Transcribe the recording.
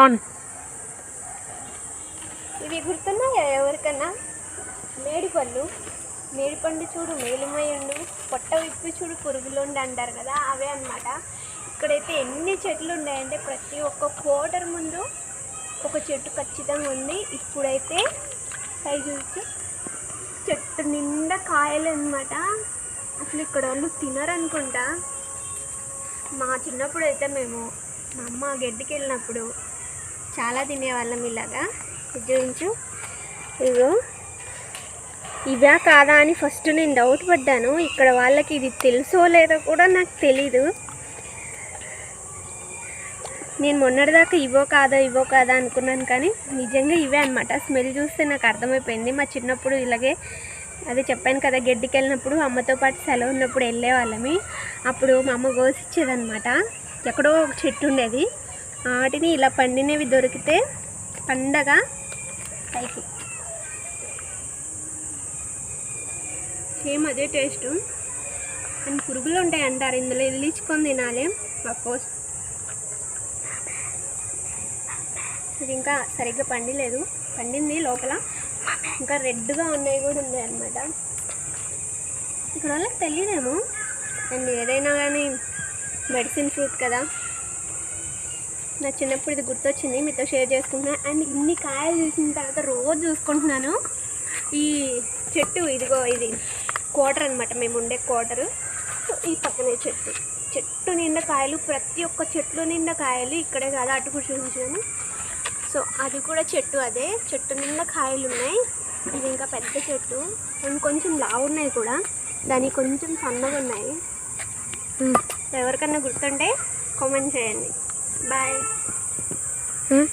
On ఇవి గుర్తున్నాయా ఎవరికన్నా? మేడిపళ్ళు. మేడిపండు చూడు మేలిమయ్యండు. పొట్ట విప్పి చూడు పురుగులుండి అంటారు కదా అవే అన్నమాట. ఇక్కడైతే ఎన్ని చెట్లు ఉన్నాయంటే ప్రతి ఒక్క కోటర్ ముందు ఒక చెట్టు ఖచ్చితంగా ఉంది. ఇప్పుడైతే సైజు చూసి చెట్టు నిండా కాయలు అనమాట అసలు ఇక్కడ వాళ్ళు తినరనుకుంటా. మా చిన్నప్పుడు అయితే మేము మా అమ్మ గడ్డికి వెళ్ళినప్పుడు చాలా తినేవాళ్ళం ఇలాగా. చూపించు. ఇగో ఇవా కాదా అని ఫస్ట్ నేను డౌట్ పడ్డాను. ఇక్కడ వాళ్ళకి ఇది తెలుసో లేదో కూడా నాకు తెలీదు. నేను మొన్నటిదాకా ఇవో కాదో ఇవో కాదా అనుకున్నాను కానీ నిజంగా ఇవే అనమాట స్మెల్ చూస్తే నాకు అర్థమైపోయింది. మా చిన్నప్పుడు ఇలాగే అదే చెప్పాను కదా గడ్డికి వెళ్ళినప్పుడు అమ్మతో పాటు సెలవు ఉన్నప్పుడు వెళ్ళేవాళ్ళమి. అప్పుడు మా అమ్మ కోసిచ్చేదనమాట ఎక్కడో ఒక చెట్టు ఉండేది. వాటిని ఇలా పండినవి దొరికితే పండగ పైకి సేమ్ అదే టేస్ట్. అండ్ పురుగులు ఉంటాయి అంటారు ఇందులో ఇదిలించుకొని తినాలి. అఫ్కోర్స్ ఇది ఇంకా సరిగ్గా పండిలేదు. పండింది లోపల. ఇంకా రెడ్గా ఉన్నాయి కూడా ఉన్నాయి అన్నమాట. ఇక్కడ వాళ్ళకి తెలియదేమో అండ్ ఏదైనా కానీ మెడిసిన్ ఫ్రూట్ కదా. నా చిన్నప్పుడు ఇది గుర్తొచ్చింది. మీతో షేర్ చేసుకుంటున్నాను అండ్ ఇన్ని కాయలు చూసిన తర్వాత రోజు చూసుకుంటున్నాను. ఈ చెట్టు ఇదిగో ఇది క్వార్టర్ అనమాట మేము ఉండే క్వార్టరు. సో ఈ పక్కనే చెట్టు. చెట్టు నిండా కాయలు ప్రతి ఒక్క చెట్లు నిండా కాయలు ఇక్కడే కాదు అటు కూడా చూపించాను సో అది కూడా చెట్టు అదే. చెట్టు నిండా కాయలు ఉన్నాయి. ఇది ఇంకా పెద్ద చెట్టు. అండ్ కొంచెం లావు ఉన్నాయి కూడా. దానికి కొంచెం సన్నగా ఉన్నాయి. ఎవరికన్నా గుర్తుంటే కామెంట్ చేయండి. 拜。嗯。